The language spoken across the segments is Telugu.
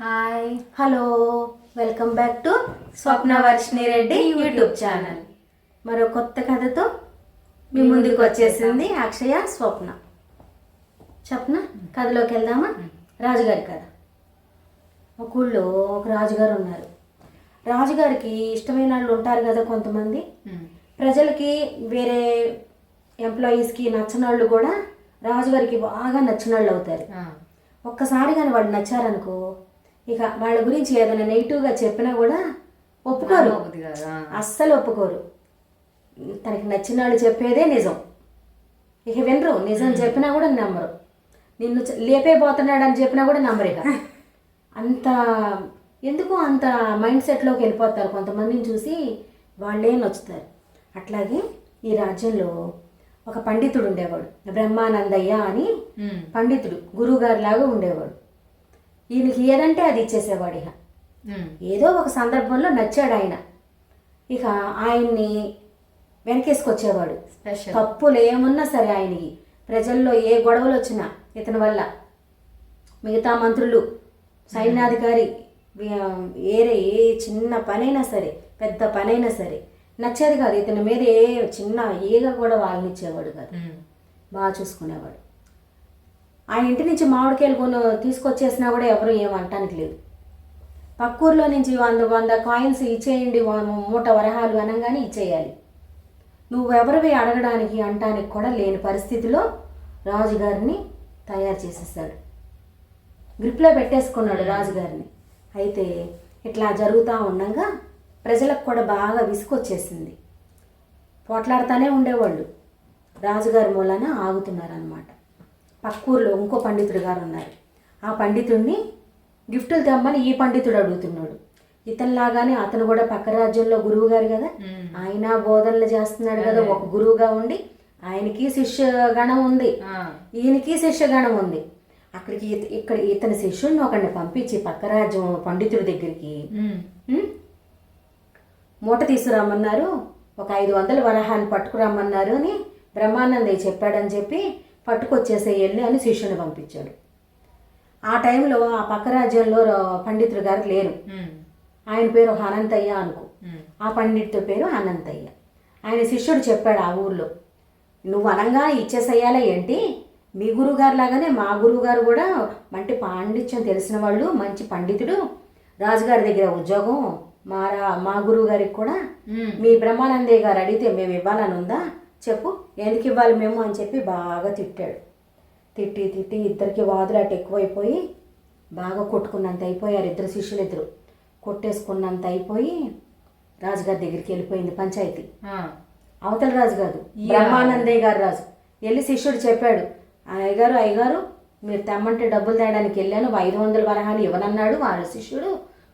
Hi hello welcome back to Swapna Varshini Reddy YouTube channel. మరో కొత్త కథతో మీ ముందుకు వచ్చేసింది అక్షయ స్వప్న. చెప్పన? కథలోకి వెళ్దామా? రాజుగారి కథ. ఒక ఊళ్ళో ఒక రాజుగారు ఉన్నారు. రాజుగారికి ఇష్టమైన వాళ్ళు ఉంటారు కదా కొంతమంది. ప్రజలకి వేరే ఎంప్లాయీస్కి నచ్చని వాళ్ళు కూడా రాజుగారికి బాగా నచ్చిన వాళ్ళు అవుతారు. ఒక్కసారి కానీ వాళ్ళు నచ్చారనుకో ఇక వాళ్ళ గురించి ఏదైనా నెగిటివ్గా చెప్పినా కూడా ఒప్పుకోరు. అస్సలు ఒప్పుకోరు. తనకి నచ్చిన వాళ్ళు చెప్పేదే నిజం. ఇక వినరు. నిజం చెప్పినా కూడా నమ్మరు. నిన్ను లేపేపోతున్నాడు అని చెప్పినా కూడా నమ్మరు ఇక. అంత ఎందుకు అంత మైండ్ సెట్లోకి వెళ్ళిపోతారు కొంతమందిని చూసి వాళ్ళే నచ్చుతారు. అట్లాగే ఈ రాజ్యంలో ఒక పండితుడు ఉండేవాడు. బ్రహ్మానందయ్య అని పండితుడు గురువుగారి లాగా ఉండేవాడు. ఈయనకి ఏదంటే అది ఇచ్చేసేవాడు ఇక ఏదో ఒక సందర్భంలో నచ్చాడు ఆయన. ఇక ఆయన్ని వెనకేసుకొచ్చేవాడు. స్పెషల్ తప్పులు ఏమున్నా సరే ఆయనకి. ప్రజల్లో ఏ గొడవలు వచ్చినా ఇతని వల్ల. మిగతా మంత్రులు సైన్యాధికారి ఏరే ఏ చిన్న పనైనా సరే పెద్ద పనైనా సరే నచ్చేది కాదు. ఇతని మీద ఏ చిన్న ఈగ కూడా వాళ్ళనిచ్చేవాడు కాదు. బాగా చూసుకునేవాడు. ఆయన ఇంటి నుంచి మామిడికాయలు కొను తీసుకొచ్చేసినా కూడా ఎవరు ఏమంటానికి లేదు. పక్కూర్లో నుంచి వంద వంద కాయిన్స్ ఇచ్చేయండి మూట వరహాలు అనగానే ఇచ్చేయాలి. నువ్వెవరివి అడగడానికి అంటానికి కూడా లేని పరిస్థితిలో రాజుగారిని తయారు చేసేసాడు గ్రిప్లో పెట్టేసుకున్నాడు రాజుగారిని. అయితే ఇట్లా జరుగుతూ ఉండగా ప్రజలకు కూడా బాగా విసుకొచ్చేసింది పోట్లాడుతూనే ఉండేవాళ్ళు. రాజుగారి మూలాన ఆగుతున్నారనమాట పక్కూర్లో ఇంకో పండితుడు గారు ఉన్నారు. ఆ పండితుడిని గిఫ్టులు తెమ్మని ఈ పండితుడు అడుగుతున్నాడు. ఇతనిలాగానే అతను కూడా పక్క రాజ్యంలో గురువు గారు కదా ఆయన బోధనలు చేస్తున్నాడు కదా ఒక గురువుగా ఉండి ఆయనకి శిష్య గణం ఉంది ఈయనకి శిష్య గణం ఉంది. అక్కడికి ఇక్కడ ఇతని శిష్యుడిని ఒకరిని పంపించి పక్క రాజ్యం పండితుడి దగ్గరికి? మూట తీసుకురమ్మన్నారు. ఒక ఐదు వందల వరహాన్ని పట్టుకురమ్మన్నారు అని బ్రహ్మానందయ్య చెప్పాడని చెప్పి పట్టుకొచ్చేసే వెళ్ళి అని శిష్యుని పంపించాడు. ఆ టైంలో ఆ పక్క రాజ్యంలో పండితుడు గారు లేరు. ఆయన పేరు అనంతయ్య అనుకో. ఆ పండితుడి పేరు అనంతయ్య ఆయన శిష్యుడు చెప్పాడు ఆ ఊర్లో నువ్వు అనంగా ఇచ్చేసేయాలా ఏంటి? మీ గురువుగారు లాగానే మా గురువుగారు కూడా మంచి పాండిత్యం తెలిసిన వాళ్ళు మంచి పండితుడు. రాజుగారి దగ్గర ఉద్యోగం మా రా మా గురువు గారికి కూడా మీ బ్రహ్మానందయ్య గారు అడిగితే మేము ఇవ్వాలని ఉందా? చెప్పు ఎందుకు ఇవ్వాలి మేము? అని చెప్పి బాగా తిట్టాడు. తిట్టి తిట్టి ఇద్దరికి వాదులాట ఎక్కువైపోయి బాగా కొట్టుకున్నంత అయిపోయారు ఇద్దరు శిష్యులు ఇద్దరు కొట్టేసుకున్నంత అయిపోయి రాజుగారి దగ్గరికి వెళ్ళిపోయింది పంచాయతీ. అవతల రాజు కాదు బ్రహ్మానందయ్య గారు రాజు. వెళ్ళి శిష్యుడు చెప్పాడు అయ్యగారు అయ్యగారు మీరు తెమ్మంటే డబ్బులు తేయడానికి వెళ్ళాను ఐదు వందల వరహాలు ఇవ్వనన్నాడు వారి శిష్యుడు.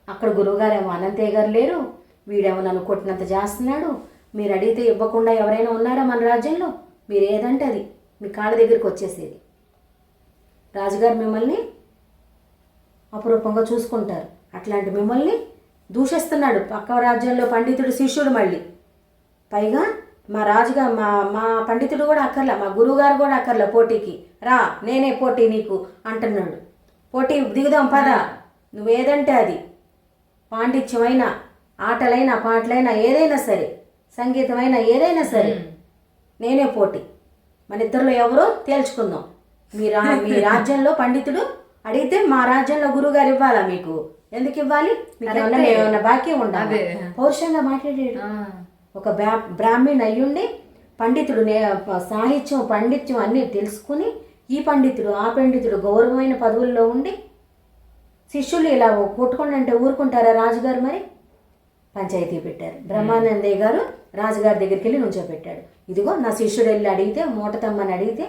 అక్కడ గురువుగారేమో అనంతయ్య గారు లేరు వీడేమో నన్ను కొట్టినంత చేస్తున్నాడు మీరు అడిగితే ఇవ్వకుండా ఎవరైనా ఉన్నారా మన రాజ్యంలో? మీరు ఏదంటే అది. మీ కాళ్ళ దగ్గరికి వచ్చేసేది. రాజుగారు మిమ్మల్ని అపురూపంగా చూసుకుంటారు. అట్లాంటి మిమ్మల్ని దూషిస్తున్నాడు పక్క రాజ్యంలో పండితుడు శిష్యుడు మళ్ళీ. పైగా మా రాజుగా మా మా పండితుడు కూడా అక్కర్లా మా గురువుగారు కూడా అక్కర్లా పోటీకి. రా నేనే పోటీ నీకు అంటున్నాడు. పోటీ దిగుదాం పద. నువ్వేదంటే అది. పాండిత్యమైన ఆటలైనా పాటలైనా ఏదైనా సరే. సంగీతమైన ఏదైనా సరే నేనే పోటీ. మన ఇద్దరిలో ఎవరో తేల్చుకుందాం. మీ రా మీ రాజ్యంలో పండితుడు అడిగితే మా రాజ్యంలో గురువుగారు ఇవ్వాలా మీకు? ఎందుకు ఇవ్వాలి? మీకు ఏమన్నా బాకీ ఉండాలి పౌరుషంగా మాట్లాడాడు. ఒక బ్రా బ్రాహ్మణ్ అయ్యుండి పండితుడు నే సాహిత్యం పండిత్యం అన్నీ తెలుసుకుని ఈ పండితుడు ఆ పండితుడు గౌరవమైన పదవుల్లో ఉండి శిష్యులు ఇలా కొట్టుకుండా అంటే ఊరుకుంటారా రాజుగారు మరి? పంచాయతీ పెట్టారు. బ్రహ్మానందయ్య గారు రాజుగారి దగ్గరికి వెళ్ళి నుంచోబెట్టాడు. ఇదిగో నా శిష్యుడు వెళ్ళి అడిగితే మూట తమ్మని అడిగితే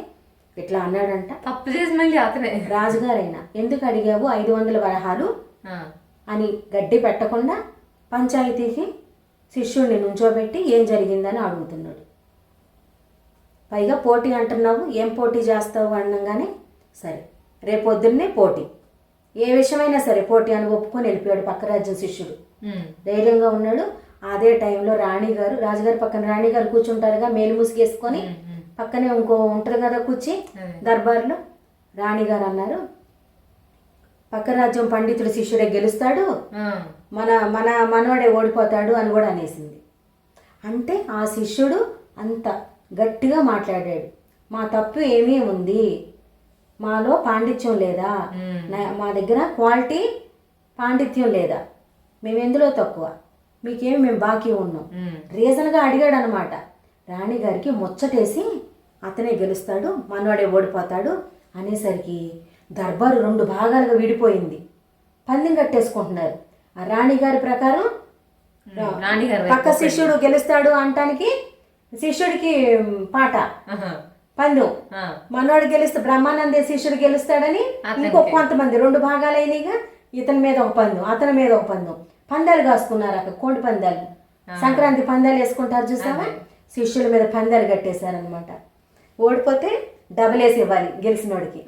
ఇట్లా అన్నాడంట? తప్పు చేసి మళ్ళీ అతనే. రాజుగారైనా. ఎందుకు అడిగావు? ఐదు వందల వరహాలు అని గడ్డి పెట్టకుండా పంచాయతీకి శిష్యుడిని నుంచోబెట్టి ఏం జరిగిందని అడుగుతున్నాడు. పైగా పోటీ అంటున్నావు. ఏం పోటీ చేస్తావు అనగానే సరే రేపొద్దున్నే పోటీ. ఏ విషయమైనా సరే పోటీ అని ఒప్పుకొని వెళ్ళిపోయాడు పక్క రాజ్యం శిష్యుడు. ధైర్యంగా ఉన్నాడు. అదే టైంలో రాణి గారు రాజుగారి పక్కన రాణి గారు కూర్చుంటారుగా మేలు ముసుగేసుకొని పక్కనే ఇంకో ఉంటుంది కదా కూర్చి. దర్బార్లో. రాణి గారు అన్నారు పక్క రాజ్యం పండితుడు శిష్యుడే గెలుస్తాడు మన మన మనవాడే ఓడిపోతాడు అని కూడా అనేసింది. అంటే ఆ శిష్యుడు అంత గట్టిగా మాట్లాడాడు. మా తప్పు ఏమీ ఉంది. మాలో పాండిత్యం లేదా? మా దగ్గర క్వాలిటీ పాండిత్యం లేదా? మేము ఎందులో తక్కువ? మీకేం మేము బాకీ ఉన్నాం. రీజన్గా అడిగాడు అనమాట రాణిగారికి ముచ్చటేసి అతనే గెలుస్తాడు మనవాడే ఓడిపోతాడు అనేసరికి దర్బారు రెండు భాగాలుగా విడిపోయింది. పందెం కట్టేసుకుంటున్నారు. ఆ రాణిగారి ప్రకారం పక్క శిష్యుడు గెలుస్తాడు అంటానికి శిష్యుడికి పాట. పందెం. మనవాడు గెలిస్తే బ్రహ్మానందే శిష్యుడు గెలుస్తాడని. ఇంకో కొంతమంది రెండు భాగాలైనగా ఇతని మీద ఒక పందెం అతని మీద ఒక పందెం పందాలు కాసుకున్నారు అక్కడ కోడి పందాలు. సంక్రాంతి పందాలు వేసుకుంటారు చూసావా? శిష్యుల మీద పందాలు కట్టేశారనమాట ఓడిపోతే డబుల్ వేసి ఇవ్వాలి గెలిచినోడికి.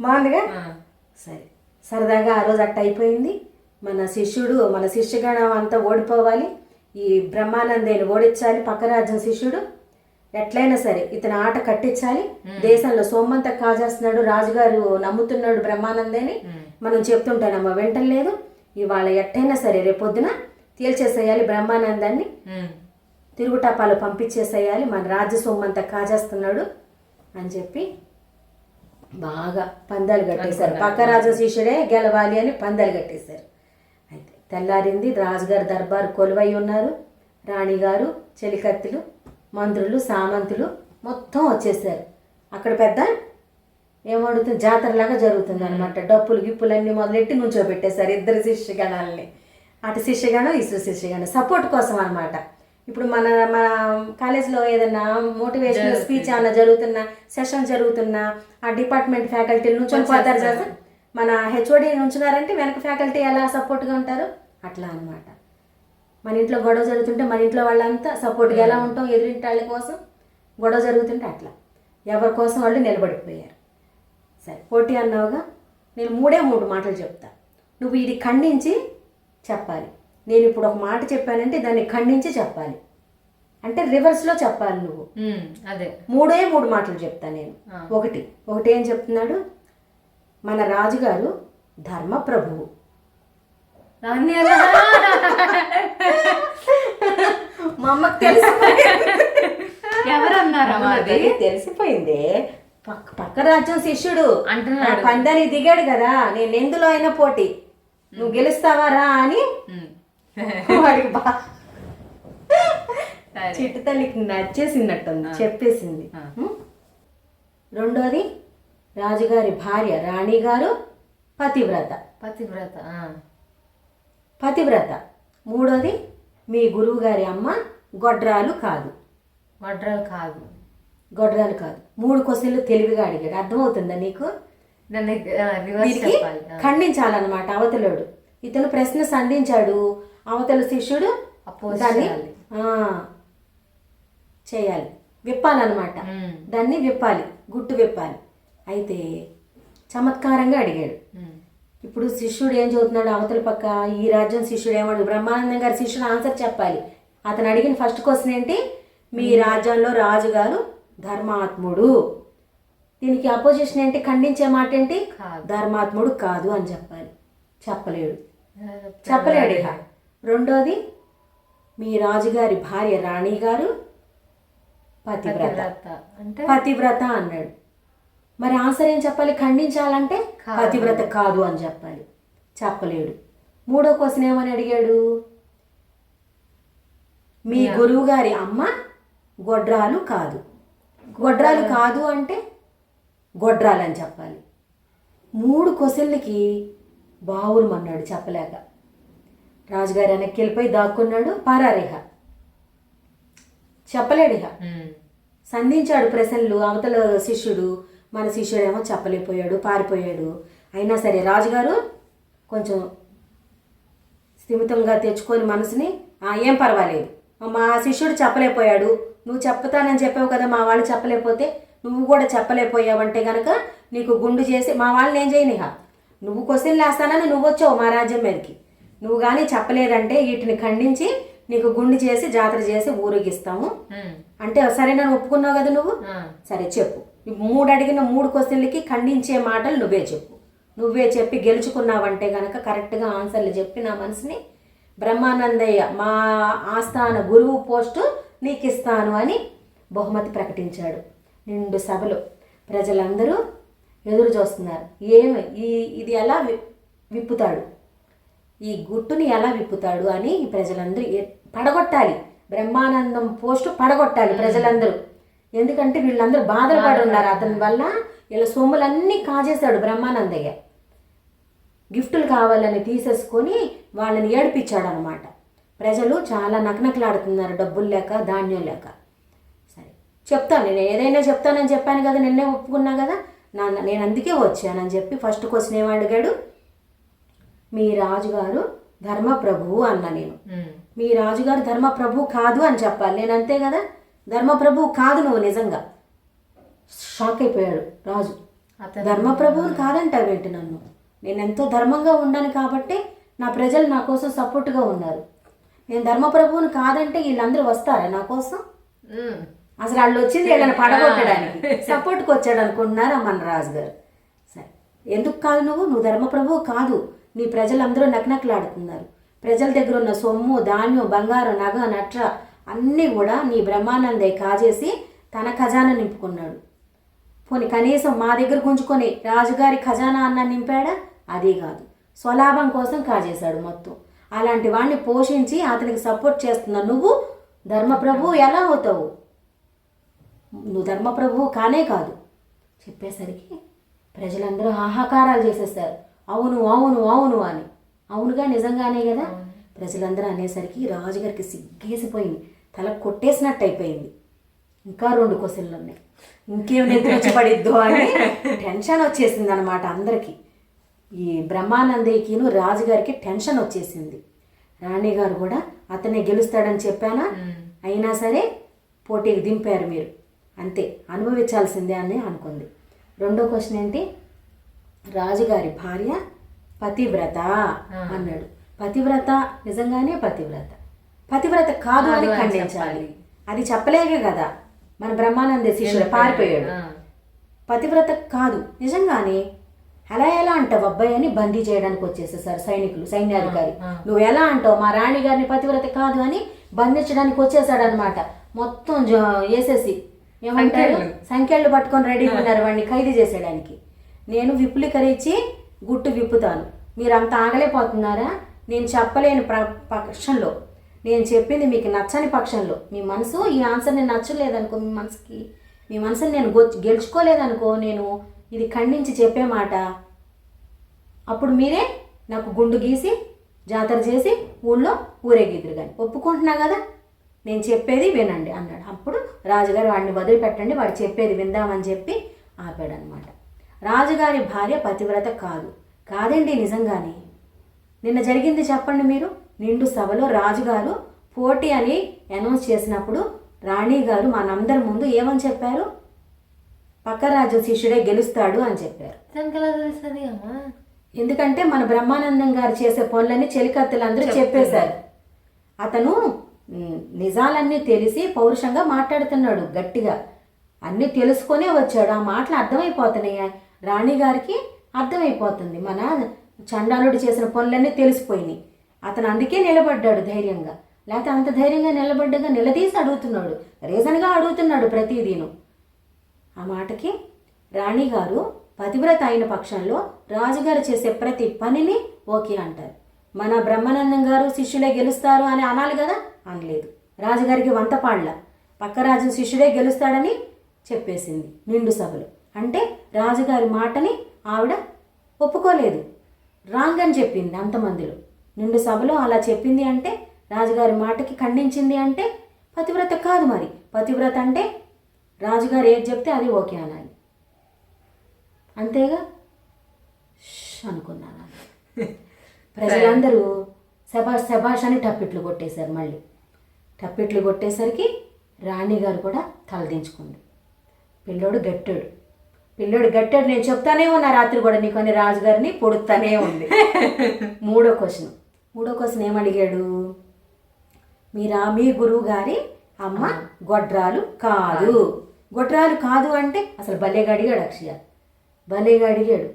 బాగుందిగా? సరే. సరదాగా ఆ రోజు అట్ట అయిపోయింది. మన శిష్యుడు మన శిష్యగణం అంతా ఓడిపోవాలి. ఈ బ్రహ్మానందేని ఓడించాలి పక్క రాజ్యం శిష్యుడు. ఎట్లయినా సరే ఇతని ఆట కట్టించాలి. దేశంలో సోమంత కాజేస్తున్నాడు రాజుగారు నమ్ముతున్నాడు బ్రహ్మానందేని మనం చెప్తుంటానమ్మా వింటలేదు ఇవాళ ఎట్టయినా సరే రేపొద్దున తేల్చేసేయాలి బ్రహ్మానందాన్ని. తిరుగుటపాలు పంపించేసేయాలి మన రాజ్య సొమ్మంతా కాజేస్తున్నాడు అని చెప్పి బాగా పందాలు కట్టేశారు. పక్క రాజు శిష్యుడే గెలవాలి అని పందాలు కట్టేశారు. అయితే తెల్లారింది రాజుగారి దర్బారు కొలువై ఉన్నారు. రాణిగారు చెలికత్తులు మంత్రులు సామంతులు మొత్తం వచ్చేసారు. అక్కడ పెద్ద ఏమడుతుంది జాతరలాగా జరుగుతుంది అనమాట డప్పులు గిప్పులన్నీ మొదలెట్టి నుంచో పెట్టేశారు ఇద్దరు శిష్యగణాలని. అటు శిష్యగణం ఇసు శిష్యగణం. సపోర్ట్ కోసం అనమాట ఇప్పుడు మన మన కాలేజీలో ఏదైనా మోటివేషనల్ స్పీచ్ అన్న జరుగుతున్నా సెషన్ జరుగుతున్నా ఆ డిపార్ట్మెంట్ ఫ్యాకల్టీల నుంచి పోతారు కదా మన హెచ్ఓడి నుంచున్నారంటే వెనక ఫ్యాకల్టీ ఎలా సపోర్ట్గా ఉంటారు? అట్లా అన్నమాట. మన ఇంట్లో గొడవ జరుగుతుంటే మన ఇంట్లో వాళ్ళంతా సపోర్ట్గా ఎలా ఉంటాం ఎదురింటి వాళ్ళ కోసం గొడవ జరుగుతుంటే అట్లా. ఎవరి కోసం వాళ్ళు నిలబడిపోయారు. సరే పోటీ అన్నావుగా నేను మూడే మూడు మాటలు చెప్తా. నువ్వు ఇది ఖండించి చెప్పాలి. నేను ఇప్పుడు ఒక మాట చెప్పానంటే దాన్ని ఖండించి చెప్పాలి. అంటే రివర్స్లో చెప్పాలి నువ్వు. ఉమ్, అదే. మూడే మూడు మాటలు చెప్తా నేను. ఒకటి ఒకటి ఏం చెప్తున్నాడు? మన రాజుగారు ధర్మప్రభువు. రాణి అలా మా అమ్మకు తెలిసిపోయింది. ఎవరన్నారమ్మా అది తెలిసిపోయిందే. పక్క పక్క రాజ్యం శిష్యుడు. అంటున్నాడు. ఆ పందానికి దిగాడు కదా. నేను ఎందులో అయినా పోటీ. నువ్వు గెలుస్తావా రా అని వాడికి బా చిట్టు తల్లికి నచ్చేసినట్టుంది చెప్పేసింది? రెండోది రాజుగారి భార్య రాణి గారు పతివ్రత పతివ్రత పతివ్రత. మూడోది మీ గురువు గారి అమ్మ గొడ్రాలు కాదు. వడ్రాలు కాదు. గొడ్రాలు కాదు. మూడు క్వశ్చన్లు తెలివిగా అడిగాడు. అర్థమవుతుందా నీకు? దీనికి ఖండించాలన్నమాట అవతలోడు. ఇతను ప్రశ్న సంధించాడు. అవతల శిష్యుడు దాన్ని చేయాలి. విప్పాలన్నమాట. దాన్ని విప్పాలి. గుట్టు విప్పాలి. అయితే చమత్కారంగా అడిగాడు. ఇప్పుడు శిష్యుడు ఏం చదువుతున్నాడు అవతల పక్క? ఈ రాజ్యం శిష్యుడు ఏమడు బ్రహ్మానందం గారి శిష్యుడు ఆన్సర్ చెప్పాలి. అతను అడిగిన ఫస్ట్ క్వశ్చన్ ఏంటి? మీ రాజ్యంలో రాజుగారు ధర్మాత్ముడు. దీనికి అపోజిషన్ ఏంటి? ఖండించే మాట ఏంటి. ధర్మాత్ముడు కాదు అని చెప్పాలి. చెప్పలేడు. చెప్పలేడు ఇక రెండోది మీ రాజుగారి భార్య రాణి గారు పతివ్రత. పతివ్రత అన్నాడు. మరి ఆన్సర్ ఏం చెప్పాలి? ఖండించాలంటే. పతివ్రత కాదు అని చెప్పాలి. చెప్పలేడు. మూడో క్వశ్చన్ ఏమని అడిగాడు? మీ గురువు గారి అమ్మ గొడ్రాలు కాదు. గొడ్రాలు కాదు అంటే గొడ్రాలు అని చెప్పాలి. మూడు క్వశ్చన్లకి బావురమన్నాడు చెప్పలేక. రాజుగారు వెనక్కి వెళ్ళిపోయి దాక్కున్నాడు పారారిహ చెప్పలేడు ఇహ. సంధించాడు ప్రశ్నలు అవతల శిష్యుడు. మన శిష్యుడేమో చెప్పలేకపోయాడు పారిపోయాడు. అయినా సరే రాజుగారు కొంచెం స్థిమితంగా తెచ్చుకొని మనసుని "ఆ, ఏం పర్వాలేదు. మా శిష్యుడు చెప్పలేకపోయాడు. నువ్వు చెప్తానని చెప్పావు కదా మా వాళ్ళు చెప్పలేకపోతే నువ్వు కూడా చెప్పలేకపోయావంటే గనక నీకు గుండు చేసి మా వాళ్ళని ఏం చేయనిహ? నువ్వు క్వశ్చన్ వేస్తానని నువ్వు వచ్చావు మా రాజ్యం మీదకి. నువ్వు కానీ చెప్పలేదంటే వీటిని ఖండించి నీకు గుండు చేసి జాతర చేసి ఊరేగిస్తాము. అంటే సరే నన్ను ఒప్పుకున్నావు కదా నువ్వు? సరే చెప్పు. మూడు అడిగిన మూడు క్వశ్చన్లకి ఖండించే మాటలు నువ్వే చెప్పు. నువ్వే చెప్పి గెలుచుకున్నావంటే కనుక కరెక్ట్గా ఆన్సర్లు చెప్పి నా మనసుని బ్రహ్మానందయ్య మా ఆస్థాన గురువు పోస్టు నీకు ఇస్తాను అని బహుమతి ప్రకటించాడు. నిండు సభలో ప్రజలందరూ ఎదురు చూస్తున్నారు. ఏమి? ఈ ఇది ఎలా విప్పుతాడు? ఈ గుట్టుని ఎలా విప్పుతాడు అని ప్రజలందరూ పడగొట్టాలి. బ్రహ్మానందం పోస్టు పడగొట్టాలి ప్రజలందరూ. ఎందుకంటే వీళ్ళందరూ బాధలు పడి ఉన్నారు. అతని వల్ల వీళ్ళ సొమ్ములన్నీ కాజేశాడు బ్రహ్మానందయ్య. గిఫ్టులు కావాలని తీసేసుకొని వాళ్ళని ఏడిపించాడు అనమాట ప్రజలు చాలా నకనకలాడుతున్నారు డబ్బులు లేక ధాన్యం లేక. సరే చెప్తాను. నేను ఏదైనా చెప్తానని చెప్పాను కదా నిన్నే ఒప్పుకున్నా కదా. నా నేను అందుకే వచ్చానని చెప్పి ఫస్ట్ క్వశ్చన్ ఏం అడిగాడు? మీ రాజుగారు ధర్మప్రభువు అన్న నేను. మీ రాజుగారు ధర్మప్రభు కాదు అని చెప్పాలి. నేను అంతే కదా? ధర్మప్రభు కాదు నువ్వు నిజంగా. షాక్ అయిపోయాడు రాజు. అతను ధర్మప్రభువుని కాదంటావేంటి నన్ను? నేను ఎంతో ధర్మంగా ఉన్నాను కాబట్టి నా ప్రజలు నా కోసం సపోర్ట్గా ఉన్నారు. నేను ధర్మప్రభువుని కాదంటే వీళ్ళందరూ వస్తారా నా కోసం. అసలు వాళ్ళు వచ్చింది వీళ్ళని పడగొట్టడానికి. సపోర్ట్కి వచ్చాడు అనుకుంటున్నారా మన రాజు గారు సరే. ఎందుకు కాదు నువ్వు? నువ్వు ధర్మప్రభువు కాదు. నీ ప్రజలందరూ నకనకలాడుతున్నారు ప్రజల దగ్గర ఉన్న సొమ్ము ధాన్యం బంగారం నగ నట్ర అన్నీ కూడా నీ బ్రహ్మానందయ్య కాజేసి తన ఖజానా నింపుకున్నాడు. పోనీ కనీసం మా దగ్గర గుంజుకొని రాజుగారి ఖజానా అన్న నింపాడా? అది కాదు. స్వలాభం కోసం కాజేశాడు మొత్తం. అలాంటి వాడిని పోషించి అతనికి సపోర్ట్ చేస్తున్న నువ్వు ధర్మప్రభు ఎలా అవుతావు? నువ్వు ధర్మప్రభువు కానే కాదు. చెప్పేసరికి ప్రజలందరూ హాహాకారాలు చేసేస్తారు. అవును అవును అవును అని. అవునుగా నిజంగానే కదా? ప్రజలందరూ అనేసరికి రాజుగారికి సిగ్గేసిపోయింది. తల కొట్టేసినట్టు అయిపోయింది. ఇంకా రెండు క్వశ్చన్లు ఉన్నాయి. ఇంకేం నిద్ర పడిద్దో అని టెన్షన్ వచ్చేసింది అనమాట అందరికీ. ఈ బ్రహ్మానందయ్యకిను రాజుగారికి టెన్షన్ వచ్చేసింది. రాణిగారు కూడా అతనే గెలుస్తాడని చెప్పానా? అయినా సరే పోటీకి దింపారు మీరు. అంతే అనుభవించాల్సిందే అని అనుకుంది. రెండో క్వశ్చన్ ఏంటి? రాజుగారి భార్య పతివ్రత అన్నాడు. పతివ్రత నిజంగానే పతివ్రత. పతివ్రత కాదు అని ఖండించాలి. అది చెప్పలేకే కదా. మన బ్రహ్మానంద శిష్యుడు పారిపోయాడు. పతివ్రత కాదు. నిజంగానే ఎలా ఎలా అంటావు అబ్బాయి అని బందీ చేయడానికి వచ్చేసేసారు సైనికులు సైన్యాధికారి. నువ్వు ఎలా అంటావు? మా రాణి గారిని పతివ్రత కాదు అని బంధించడానికి వచ్చేసాడు అనమాట మొత్తం వేసేసి ఏమంటారు. సంఖ్యలు. పట్టుకొని రెడీగా ఉన్నారు వాడిని ఖైదు చేసేయడానికి. నేను విపులీకరించి గుట్టు విప్పుతాను. మీరు అంత ఆగలేకపోతున్నారా? నేను చెప్పలేని ప్ర పక్షంలో. నేను చెప్పింది మీకు నచ్చని పక్షంలో. మీ మనసు ఈ ఆన్సర్ నేను నచ్చలేదనుకో మీ మనసుకి మీ మనసుని నేను గొ- గెలుచుకోలేదనుకో నేను ఇది ఖండించి చెప్పే మాట. అప్పుడు మీరే నాకు గుండు గీసి జాతర చేసి ఊళ్ళో ఊరేగిద్దరు కానీ ఒప్పుకుంటున్నా కదా? నేను చెప్పేది వినండి అన్నాడు. అప్పుడు రాజుగారు వాడిని వదిలిపెట్టండి వాడు చెప్పేది విందామని చెప్పి ఆపాడనమాట. రాజుగారి భార్య పతివ్రత కాదు. కాదండి నిజంగానే. నిన్న జరిగింది చెప్పండి మీరు? నిండు సభలో రాజుగారు పోటీ అని అనౌన్స్ చేసినప్పుడు రాణి గారు మనందరి ముందు ఏమని చెప్పారు? పక్క రాజు శిష్యుడే గెలుస్తాడు అని చెప్పారు. తెలుస్తుంది అమ్మా. ఎందుకంటే మన బ్రహ్మానందం గారు చేసే పనులన్నీ చెలికత్తెలందరూ చెప్పేశారు. అతను నిజాలన్నీ తెలిసి పౌరుషంగా మాట్లాడుతున్నాడు గట్టిగా. అన్నీ తెలుసుకొనే వచ్చాడు. ఆ మాటలు అర్థమైపోతున్నాయి? రాణి గారికి అర్థమైపోతుంది. మన చండాలుడు చేసిన పనులన్నీ తెలిసిపోయినాయి. అతను అందుకే నిలబడ్డాడు ధైర్యంగా. లేకపోతే అంత ధైర్యంగా నిలబడ్డగా నిలదీసి అడుగుతున్నాడు. రీజన్గా అడుగుతున్నాడు ప్రతిదీను. ఆ మాటకి రాణిగారు పతివ్రత అయిన పక్షంలో రాజుగారు చేసే ప్రతి పనిని ఓకే అంటారు. మన బ్రహ్మానందం గారు శిష్యులే గెలుస్తారు అని అనాలి కదా? అనలేదు. రాజుగారికి వంతపాళ్ళ పక్క రాజు శిష్యుడే గెలుస్తాడని చెప్పేసింది నిండు సభలు. అంటే రాజుగారి మాటని ఆవిడ ఒప్పుకోలేదు. రాంగ్ అని చెప్పింది అంతమందిలో. నిండు సభలో అలా చెప్పింది అంటే రాజుగారి మాటకి ఖండించింది అంటే పతివ్రత కాదు మరి. పతివ్రత అంటే రాజుగారు ఏది చెప్తే అది ఓకే అనాలి. అంతేగా? అనుకున్నాను ప్రజలందరూ శబాష్ శబాష్ అని టప్పిట్లు కొట్టేశారు మళ్ళీ. టప్పిట్లు కొట్టేసరికి రాణి గారు కూడా తలదించుకుంది పిల్లోడు గట్టాడు. పిల్లోడు గట్టాడు నేను చెప్తానే ఉన్నా రాత్రి కూడా నీకు అని రాజుగారిని పొడుతానే ఉంది. మూడో క్వశ్చన్. మూడో క్వశ్చన్ ఏమడిగాడు మీరా? మీ గురువు గారి అమ్మ. గొడ్రాలు కాదు. గొడ్రాలు కాదు అంటే అసలు భలేగా అడిగాడు అక్షయ. భలేగా అడిగాడు.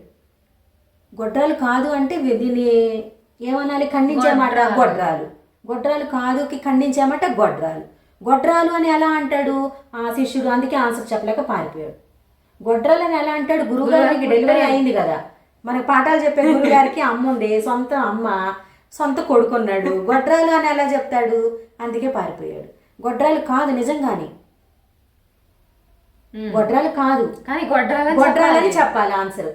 గొడ్రాలు కాదు అంటే దీన్ని ఏమనాలి? ఖండించామాట గొడ్రాలు. గొడ్రాలు. కాదుకి ఖండించామట గొడ్రాలు. గొడ్రాలు అని ఎలా అంటాడు? ఆ శిష్యుడు అందుకే ఆన్సర్ చెప్పలేక పారిపోయాడు. గొడ్రాలు అని ఎలా అంటాడు? గురువుగారికి డెలివరీ అయింది కదా. మనకి పాఠాలు చెప్పే గురుగారికి అమ్మ ఉంది సొంత అమ్మ. సొంత కొడుకున్నాడు. గొడ్రాలు అని ఎలా చెప్తాడు? అందుకే పారిపోయాడు. గొడ్రాలు కాదు నిజంగానే. గొడ్రాలు కాదు. కానీ గొడ్రాలని గొడ్రాలని చెప్పాలి. చెప్పాలి ఆన్సర్.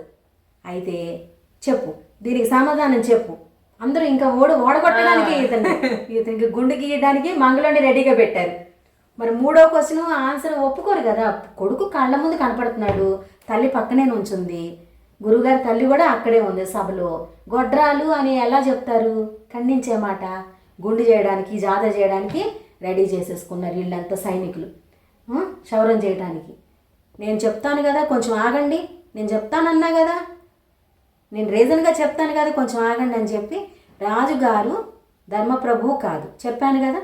అయితే చెప్పు. దీనికి సమాధానం చెప్పు. అందరూ ఇంకా ఓడి ఓడగొట్టడానికి ఇతను ఇతనికి గుండు గీయడానికి మంగళండి రెడీగా పెట్టారు. మరి మూడో క్వశ్చన్ ఆన్సర్ ఒప్పుకోరు కదా. కొడుకు కళ్ళ ముందు కనపడుతున్నాడు. తల్లి పక్కనే నుంచుంది. గురుగారి తల్లి కూడా అక్కడే ఉంది సభలో. గొడ్రాలు అని ఎలా చెప్తారు? ఖండించే మాట. గుండు చేయడానికి జాతర చేయడానికి రెడీ చేసేసుకున్నారు వీళ్ళంతా సైనికులు. క్షవరం చేయడానికి నేను చెప్తాను కదా కొంచెం ఆగండి. నేను చెప్తానన్నా కదా. నేను రీజన్గా చెప్తాను కదా కొంచెం ఆగండి అని చెప్పి రాజుగారు ధర్మప్రభువు కాదు. చెప్పాను కదా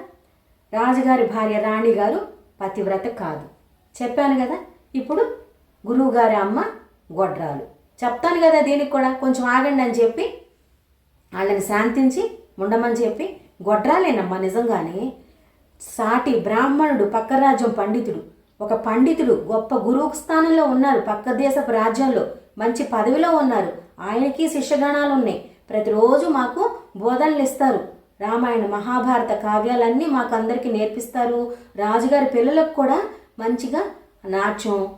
రాజుగారి భార్య రాణి గారు పతివ్రత కాదు. చెప్పాను కదా ఇప్పుడు గురువు గారి అమ్మ గొడ్రాలు. చెప్తాను కదా దీనికి కూడా కొంచెం ఆగండి అని చెప్పి వాళ్ళని శాంతించి ఉండమని చెప్పి గొడ్రాలేనమ్మా నిజంగానే. సాటి బ్రాహ్మణుడు పక్క రాజ్యం పండితుడు. ఒక పండితుడు గొప్ప గురువు స్థానంలో ఉన్నారు పక్క దేశపు రాజ్యంలో. మంచి పదవిలో ఉన్నారు. ఆయనకి శిష్యగణాలు ఉన్నాయి. ప్రతిరోజు మాకు బోధనలు ఇస్తారు. రామాయణ మహాభారత కావ్యాలన్నీ మాకు అందరికీ నేర్పిస్తారు. రాజుగారి పిల్లలకు కూడా మంచిగా నాట్యం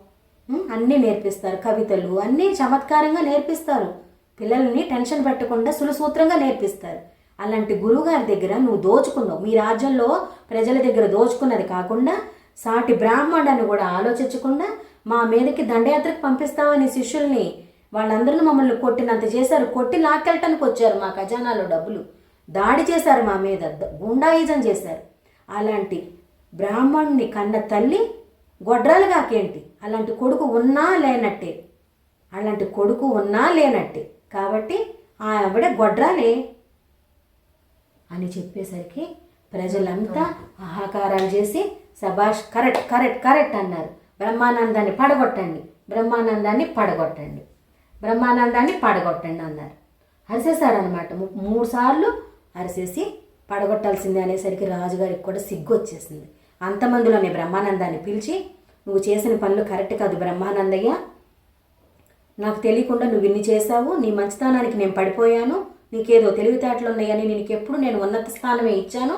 అన్నీ నేర్పిస్తారు కవితలు అన్నీ చమత్కారంగా నేర్పిస్తారు. పిల్లల్ని టెన్షన్ పెట్టకుండా సులుసూత్రంగా నేర్పిస్తారు. అలాంటి గురువుగారి దగ్గర నువ్వు దోచుకున్నావు. మీ రాజ్యంలో ప్రజల దగ్గర దోచుకున్నది కాకుండా సాటి బ్రాహ్మణాన్ని కూడా ఆలోచించకుండా మా మీదకి దండయాత్రకు పంపిస్తావని శిష్యుల్ని వాళ్ళందరూ మమ్మల్ని కొట్టినంత చేశారు. కొట్టి లాక్కెళ్ళటానికి వచ్చారు మా ఖజానాలో డబ్బులు. దాడి చేశారు మా మీద గుండాయిజం చేశారు. అలాంటి బ్రాహ్మణుని కన్న తల్లి గొడ్రాలు కాకేంటి? అలాంటి కొడుకు ఉన్నా లేనట్టే. అలాంటి కొడుకు ఉన్నా లేనట్టే. కాబట్టి ఆ ఆవిడ గొడ్రాలే అని చెప్పేసరికి ప్రజలంతా ఆహాకారాలు చేసి సభాష్ కరెక్ట్ కరెక్ట్ కరెక్ట్ అన్నారు. బ్రహ్మానందాన్ని పడగొట్టండి. బ్రహ్మానందాన్ని పడగొట్టండి. బ్రహ్మానందాన్ని పడగొట్టండి అన్నారు. అరిసేశారనమాట మూడు సార్లు అరిసేసి పడగొట్టాల్సిందే అనేసరికి రాజుగారికి కూడా సిగ్గు వచ్చేసింది అంతమందిలోనే బ్రహ్మానందాన్ని పిలిచి నువ్వు చేసిన పనులు కరెక్ట్ కాదు బ్రహ్మానందయ్య. నాకు తెలియకుండా నువ్వు ఇన్ని చేశావు నీ మంచితనానికి నేను పడిపోయాను నీకేదో తెలివితేటలు ఉన్నాయని నీకు ఎప్పుడు నేను ఉన్నత స్థానమే ఇచ్చాను.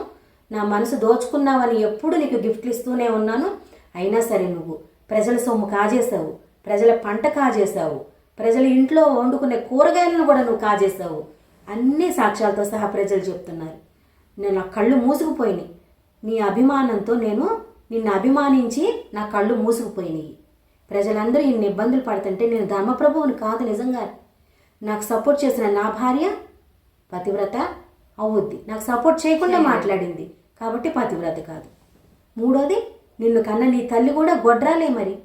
నా మనసు దోచుకున్నావని ఎప్పుడు నీకు గిఫ్ట్లు ఇస్తూనే ఉన్నాను. అయినా సరే నువ్వు ప్రజల సొమ్ము కాజేశావు ప్రజల పంట కాజేశావు ప్రజల ఇంట్లో వండుకునే కూరగాయలను కూడా నువ్వు కాజేశావు. అన్ని సాక్ష్యాలతో సహా ప్రజలు చెప్తున్నారు. నేను నా కళ్ళు మూసుకుపోయినాయి. నీ అభిమానంతో నేను నిన్ను అభిమానించి నా కళ్ళు మూసుకుపోయినాయి. ప్రజలందరూ ఇన్ని ఇబ్బందులు పడుతుంటే నేను ధర్మప్రభువుని కాదు నిజంగా. నాకు సపోర్ట్ చేసిన నా భార్య పతివ్రత అవుద్ది. నాకు సపోర్ట్ చేయకుండా మాట్లాడింది. కాబట్టి పతివ్రత కాదు. మూడోది నిన్ను కన్న నీ తల్లి కూడా గొడ్రాలే మరి.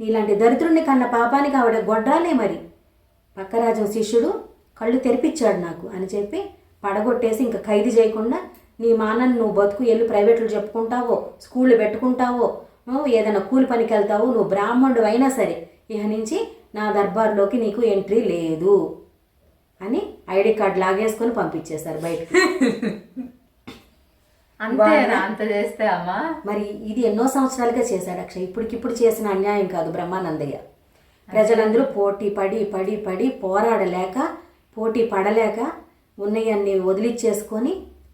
నీలాంటి దరిద్రుడిని కన్న పాపానికి ఆవిడ గొడ్రాలే మరి. పక్కరాజం శిష్యుడు కళ్ళు తెరిపించాడు నాకు అని చెప్పి పడగొట్టేసి ఇంకా ఖైదు చేయకుండా నీ మానని నువ్వు బతుకు ఎల్లు ప్రైవేట్లు చెప్పుకుంటావో స్కూళ్ళు పెట్టుకుంటావో ఏదైనా కూలి పనికి వెళ్తావో నువ్వు బ్రాహ్మణుడు అయినా సరే ఇక నుంచి నా దర్బార్లోకి నీకు ఎంట్రీ లేదు అని ఐడి కార్డు లాగేసుకొని పంపించేశారు బయటకు. అంతేనా? అంత చేస్తే అమ్మా? మరి ఇది ఎన్నో సంవత్సరాలుగా చేశాడు అక్షయ్. ఇప్పటికిప్పుడు చేసిన అన్యాయం కాదు బ్రహ్మానందయ్య. ప్రజలందరూ పోటీ పడి పడి పడి పోరాడలేక పోటీ పడలేక ఉన్నయన్ని వదిలిచ్చేసుకొని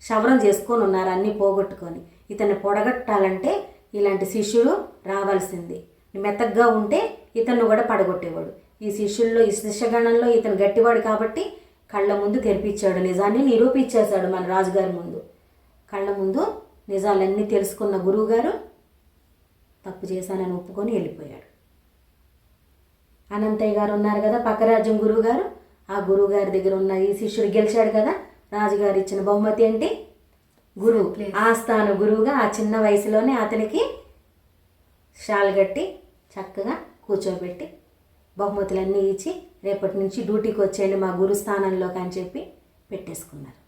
శవరం చేసుకొని ఉన్నారు అన్నీ పోగొట్టుకొని. ఇతన్ని పొడగొట్టాలంటే ఇలాంటి శిష్యుడు రావాల్సింది. మెత్తగ్గా ఉంటే ఇతను కూడా పడగొట్టేవాడు. ఈ శిష్యుల్లో ఈ శిష్యగణంలో ఇతను గట్టివాడు కాబట్టి కళ్ళ ముందు తెరిపించాడు నిజాన్ని నిరూపించేశాడు మన రాజుగారి ముందు. కళ్ళ ముందు నిజాలన్నీ తెలుసుకున్న గురువుగారు తప్పు చేశానని ఒప్పుకొని వెళ్ళిపోయాడు. అనంతయ్య గారు ఉన్నారు కదా పక్కరాజ్యం గురువుగారు. ఆ గురువు గారి దగ్గర ఉన్న ఈ శిష్యుడు గెలిచాడు కదా. రాజుగారు ఇచ్చిన బహుమతి ఏంటి? గురువు ఆస్థాన గురువుగా ఆ చిన్న వయసులోనే అతనికి షాల్ కట్టి చక్కగా కూర్చోబెట్టి బహుమతులన్నీ ఇచ్చి రేపటి నుంచి డ్యూటీకి వచ్చేయండి మా గురు స్థానంలోకి అని చెప్పి పెట్టేసుకున్నారు.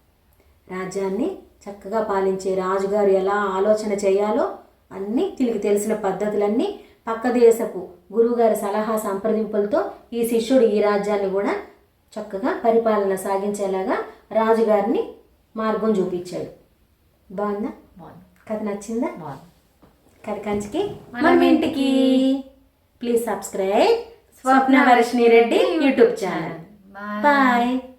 రాజ్యాన్ని చక్కగా పాలించే రాజుగారు ఎలా ఆలోచన చేయాలో అన్నీ తిరిగి తెలిసిన పద్ధతులన్నీ పక్క దేశపు గురువుగారి సలహా సంప్రదింపులతో ఈ శిష్యుడు ఈ రాజ్యాన్ని కూడా చక్కగా పరిపాలన సాగించేలాగా రాజుగారిని మార్గం చూపించాడు. బాగుందా? బాగుంది. కథ నచ్చిందా? బాగుంది. కథ కంచికి మన ఇంటికి. Please subscribe Swapna Varshini Reddy YouTube channel. Bye